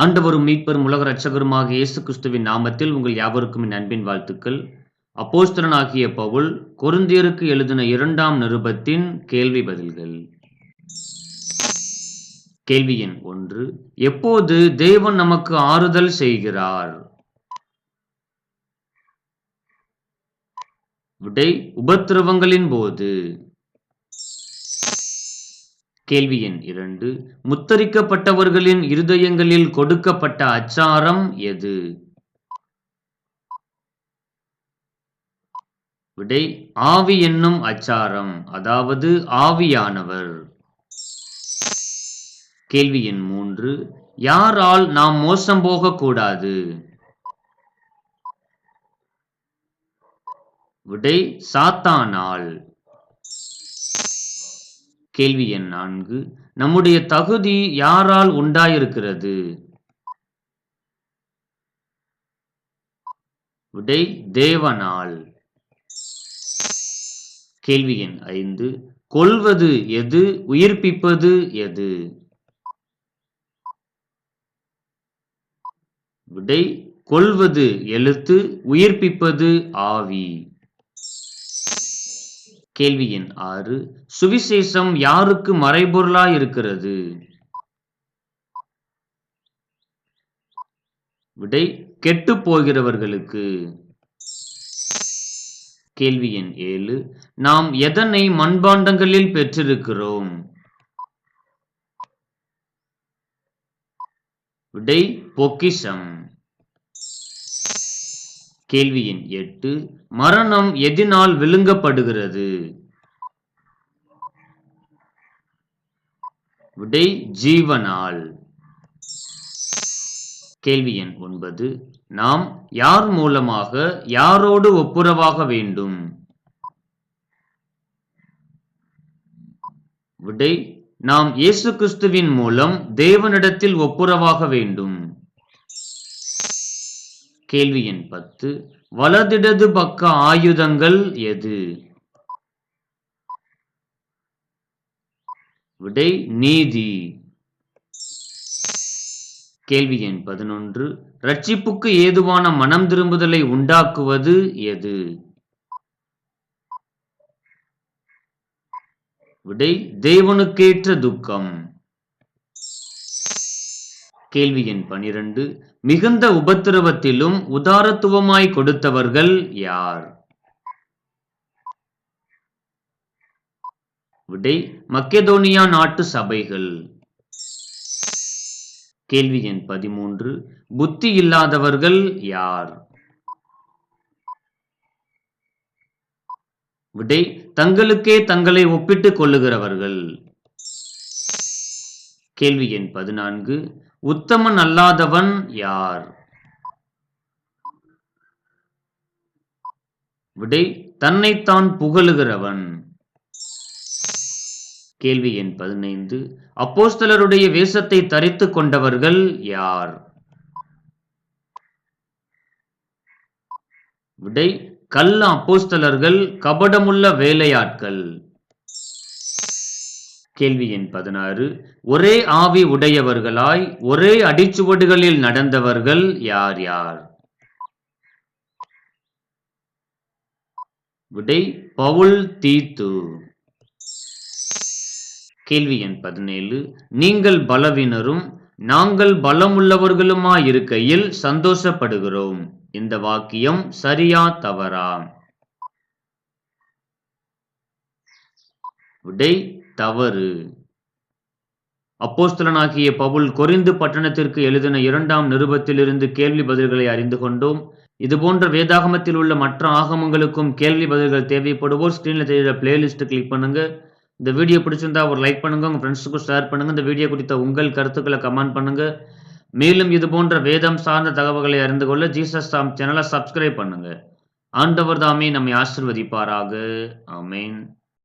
ஆண்டவரும் மீட்பரும் உலக ரட்சகருமாக இயேசு கிறிஸ்துவின் நாமத்தில் உங்கள் யாவருக்கும் என் அன்பின் வாழ்த்துக்கள். அப்போஸ்தரனாகிய பவுல் கொருந்தியருக்கு எழுதின இரண்டாம் நிருபத்தின் கேள்வி பதில்கள். கேள்வி எண் ஒன்று எப்போது தேவன் நமக்கு ஆறுதல் செய்கிறார்? விடை உபத்திரவங்களின் போது. கேள்வி எண் இரண்டு. முத்தரிக்கப்பட்டவர்களின் இருதயங்களில் கொடுக்கப்பட்ட அச்சாரம் எது? விடை ஆவி என்னும் அச்சாரம். அதாவது ஆவியானவர். கேள்வி எண் மூன்று. யாரால் நாம் மோசம் போகக்கூடாது? விடை சாத்தானால். கேள்வி எண் நான்கு. நம்முடைய தகுதி யாரால் உண்டாயிருக்கிறது? விடை தேவனால். கேள்வி எண் ஐந்து. கொல்வது எது? உயிர்ப்பிப்பது எது? விடை கொல்வது எழுத்து உயிர்ப்பிப்பது ஆவி. கேள்வி எண் ஆறு. சுவிசேஷம் யாருக்கு மறைபொருளாய் இருக்கிறது விடை கெட்டு போகிறவர்களுக்கு. கேள்வி எண் ஏழு. நாம் எதனை மண்பாண்டங்களில் பெற்றிருக்கிறோம்? விடை பொக்கிஷம். கேள்வி எண் எட்டு மரணம் எதினால் விழுங்கப்படுகிறது? விடை ஜீவனால். கேள்வி எண் ஒன்பது நாம் யார் மூலமாக யாரோடு ஒப்புரவாக வேண்டும்? விடை நாம் இயேசு கிறிஸ்துவின் மூலம் தேவனிடத்தில் ஒப்புரவாக வேண்டும். கேள்வி எண் பத்து. வலதிடது பக்க ஆயுதங்கள் எது? விடை நீதி. கேள்வி எண் பதினொன்று. ரட்சிப்புக்கு ஏதுவான மனம் திரும்புதலை உண்டாக்குவது எது? விடை தேவனுக்கேற்ற துக்கம். கேள்வி எண் பனிரெண்டு. மிகுந்த உபத்திரவத்திலும் உதாரத்துவமாய் கொடுத்தவர்கள் யார்? விடை மக்கெதோனியா நாட்டு சபைகள். கேள்வி எண் பதிமூன்று. புத்தி இல்லாதவர்கள் யார்? விடை தங்களுக்கே தங்களை ஒப்பிட்டுக் கொள்ளுகிறவர்கள். கேள்வி எண் பதினான்கு. உத்தமன் அல்லாதவன் யார்? விடை தன்னைத்தான் புகழுகிறவன். கேள்வி எண் பதினைந்து. அப்போஸ்தலருடைய வேஷத்தை தரித்து கொண்டவர்கள் யார்? விடை கள்ள அப்போஸ்தலர்கள் கபடமுள்ள வேலையாட்கள். கேள்வி எண் பதினாறு. ஒரே ஆவி உடையவர்களாய் ஒரே அடிச்சுவடுகளில் நடந்தவர்கள் யார் யார்? விடை பவுல் தீத்து. கேள்வி எண் பதினேழு. நீங்கள் பலவினரும் நாங்கள் பலமுள்ளவர்களுமாயிருக்கையில் சந்தோஷப்படுகிறோம். இந்த வாக்கியம் சரியா தவறா? விடை தவறு. அப்போஸ்தலனாகிய பவுல் கொரிந்து பட்டணத்திற்கு எழுதின இரண்டாம் நிருபத்திலிருந்து கேள்வி பதில்களை அறிந்து கொண்டோம். இதுபோன்ற வேதாகமத்தில் உள்ள மற்ற ஆகமங்களுக்கும் கேள்வி பதில்கள் தேவைப்படுவோர் ஸ்க்ரீனில் தெரிகிற பிளேலிஸ்ட் கிளிக் பண்ணுங்க. இந்த வீடியோ பிடிச்சிருந்தா ஒரு லைக் பண்ணுங்க உங்க ஃப்ரெண்ட்ஸுக்கும் ஷேர் பண்ணுங்க. இந்த வீடியோ குறித்த உங்கள் கருத்துக்களை கமெண்ட் பண்ணுங்க. மேலும் இது போன்ற வேதம் சார்ந்த தகவல்களை அறிந்து கொள்ள ஜீசஸ் சாம் சேனலை சப்ஸ்கிரைப் பண்ணுங்க. ஆண்டவர் தாமே நம்மை ஆசிர்வதிப்பாராக. ஆமேன்